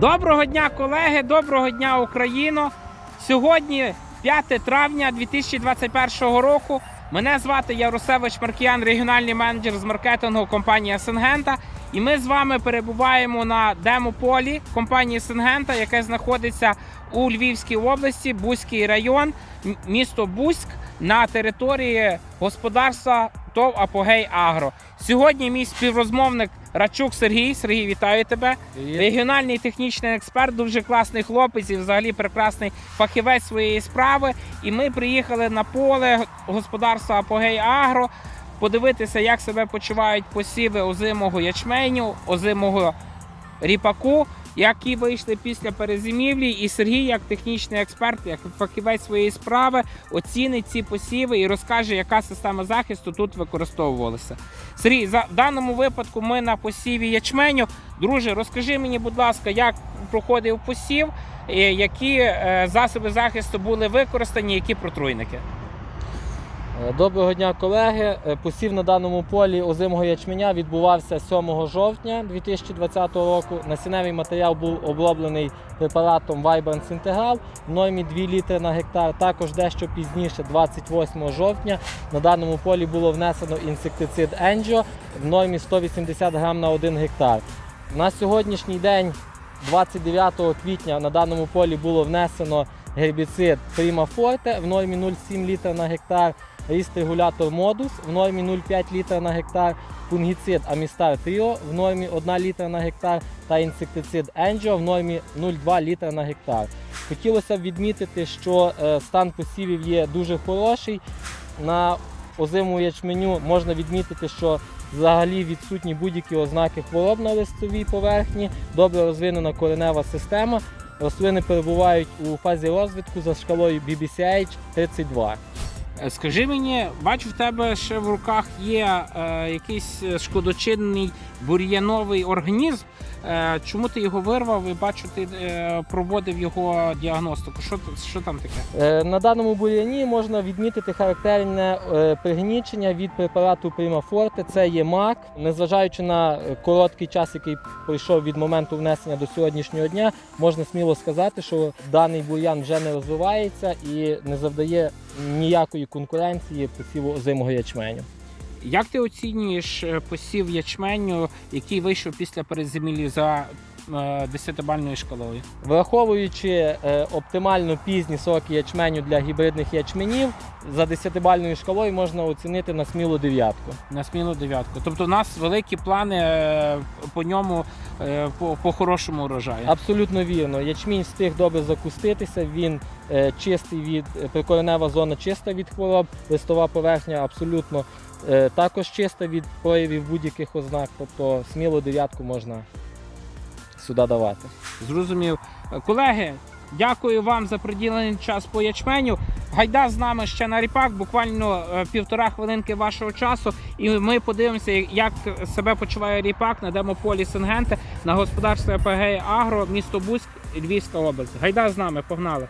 Доброго дня, колеги! Доброго дня, Україно! Сьогодні 5 травня 2021 року. Мене звати Ярусевич Маркіян, регіональний менеджер з маркетингу компанії Сингента. І ми з вами перебуваємо на демополі компанії Сингента, яке знаходиться у Львівській області, Бузький район, місто Бузьк на території господарства ТОВ Апогей Агро. Сьогодні мій співрозмовник Рачук Сергій. Сергій, вітаю тебе. Регіональний технічний експерт, дуже класний хлопець і взагалі прекрасний фахівець своєї справи. І ми приїхали на поле господарства Апогей Агро подивитися, як себе почувають посіви озимого ячменю, озимого ріпаку, які вийшли після перезимівлі. І Сергій, як технічний експерт, як фахівець своєї справи, оцінить ці посіви і розкаже, яка система захисту тут використовувалася. Сергій, за в даному випадку ми на посіві ячменю. Друже, розкажи мені, будь ласка, як проходив посів, е, які е, засоби захисту були використані, які протруйники. Е, Доброго дня, колеги. Е, Посів на даному полі озимого ячменя відбувався 7 жовтня 2020 року. Насінневий матеріал був оброблений препаратом Vibrance Integral в нормі 2 літри на гектар. Також дещо пізніше, 28 жовтня, на даному полі було внесено інсектицид Angio в нормі 180 грам на 1 гектар. На сьогоднішній день, 29 квітня, на даному полі було внесено гербіцид Prima в нормі 0,7 літра на гектар ріст-регулятор модус в нормі 0,5 літра на гектар, фунгіцид Амістар Тріо в нормі 1 літра на гектар та інсектицид Енджо в нормі 0,2 літра на гектар. Хотілося б відмітити, що е, стан посівів є дуже хороший. На озимому ячменю можна відмітити, що взагалі відсутні будь-які ознаки хвороб на листовій поверхні, добре розвинена коренева система. Рослини перебувають у фазі розвитку за шкалою BBCH 32. Е, Скажи мені, бачу, в тебе ще в руках є е, якийсь е, шкодочинний бур'яновий організм. Е, чому ти його вирвав і бачу, ти е, проводив його діагностику? Що, що там таке? Е, На даному бур'яні можна відмітити характерне е, пригнічення від препарату Forte. Це є мак. Незважаючи на е, короткий час, який пройшов від моменту внесення до сьогоднішнього дня, можна сміло сказати, що даний бур'ян вже не розвивається і не завдає ніякої конкуренції посіву озимого ячменю. Як ти оцінюєш е, посів ячменю, який вийшов після переземілізації? Е, 10-бальною шкалою. Враховуючи е, оптимально пізні сроки ячменю для гібридних ячменів, за 10-бальною шкалою можна оцінити на смілу дев'ятку. На смілу дев'ятку. Тобто у нас великі плани е, по ньому по, по хорошому урожаю. Абсолютно вірно. Ячмінь встиг добре закуститися, він чистий від прикоренева зона чиста від хвороб, листова поверхня абсолютно також чиста від проявів будь-яких ознак, тобто сміло дев'ятку можна сюди давати. Зрозумів. Колеги, дякую вам за приділений час по ячменю. Гайда з нами ще на ріпак, буквально е, півтора хвилинки вашого часу, і ми подивимося, як себе почуває ріпак на демополі Сингенте на господарстві АПГ Агро, місто Бузьк, Львівська область. Гайда з нами, погнали.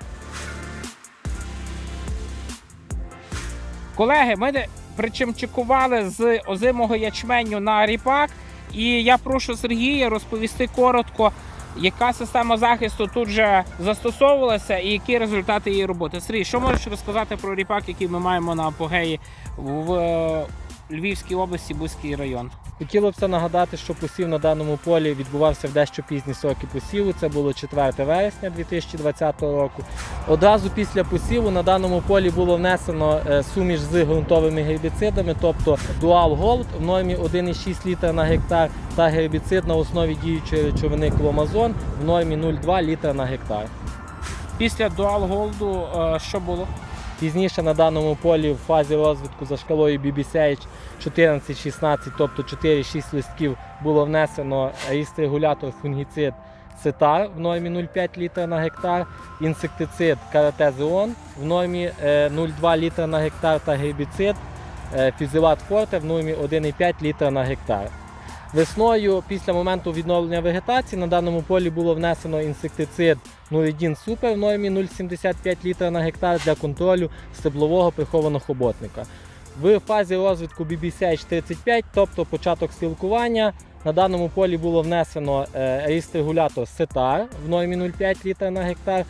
Колеги, ми причимчикували з озимого ячменю на ріпак. І я прошу Сергія розповісти коротко, яка система захисту тут же застосовувалася і які результати її роботи. Сергій, що можеш розказати про ріпак, який ми маємо на апогеї в Львівській області, Бузький район? Хотілося б нагадати, що посів на даному полі відбувався в дещо пізні соки посіву. Це було 4 вересня 2020 року. Одразу після посіву на даному полі було внесено е, суміш з ґрунтовими гербіцидами, тобто Dual Gold в нормі 1,6 літра на гектар та гербіцид на основі діючої речовини Кломазон в нормі 0,2 літра на гектар. Після Dual Gold е, що було? Пізніше на даному полі в фазі розвитку за шкалою BBCH 14-16, тобто 4-6 листків, було внесено ріст-регулятор фунгіцид Сетар в нормі 0,5 літра на гектар, інсектицид Каратезеон в нормі е, 0,2 літра на гектар та гербіцид е, Фізилат Форте в нормі 1,5 літра на гектар. Весною, після моменту відновлення вегетації, на даному полі було внесено інсектицид Нуридін Супер в нормі 0,75 літра на гектар для контролю стеблового прихованого хоботника. В фазі розвитку BBCH 35, тобто початок спілкування, на даному полі було внесено е, ріст-регулятор Сетар в нормі 0,5 літра на гектар.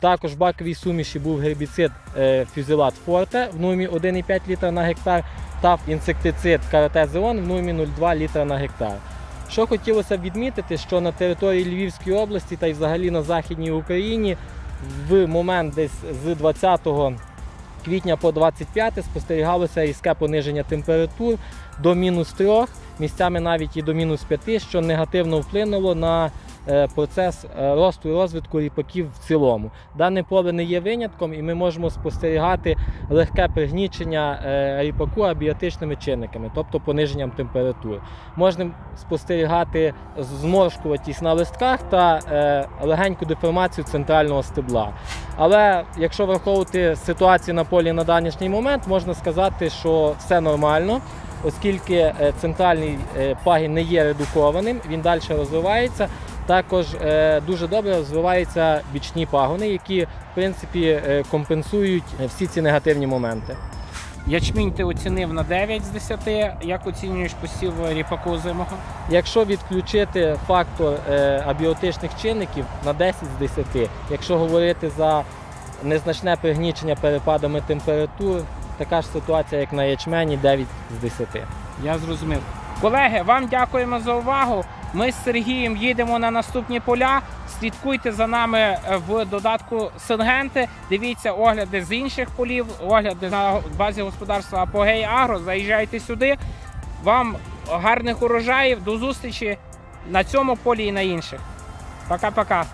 Також в баковій суміші був гербіцид е, Фюзелат Форте в нормі 1,5 літра на гектар та інсектицид Карате Зеон в нормі 0,2 літра на гектар. Що хотілося б відмітити, що на території Львівської області та й взагалі на Західній Україні в момент десь з 20 квітня по 25 спостерігалося різке пониження температур до мінус 3, місцями навіть і до мінус 5, що негативно вплинуло на процес е, росту і розвитку ріпаків в цілому. Дане поле не є винятком, і ми можемо спостерігати легке пригнічення е, ріпаку абіотичними чинниками, тобто пониженням температур. Можна спостерігати зморшкуватість на листках та е, легеньку деформацію центрального стебла. Але якщо враховувати ситуацію на полі на данішній момент, можна сказати, що все нормально, оскільки е, центральний е, пагін не є редукованим, він далі розвивається. Також е, дуже добре розвиваються бічні пагони, які в принципі е, компенсують всі ці негативні моменти. Ячмінь ти оцінив на 9 з 10. Як оцінюєш посів ріпаку озимого? Якщо відключити фактор е, абіотичних чинників на 10 з 10, якщо говорити за незначне пригнічення перепадами температур, така ж ситуація, як на ячмені, 9 з 10. Я зрозумів. Колеги, вам дякуємо за увагу. Ми з Сергієм їдемо на наступні поля. Слідкуйте за нами е, в додатку Сингенти. Дивіться огляди з інших полів, огляди на базі господарства Апогей Агро. Заїжджайте сюди. Вам гарних урожаїв. До зустрічі на цьому полі і на інших. Пока-пока.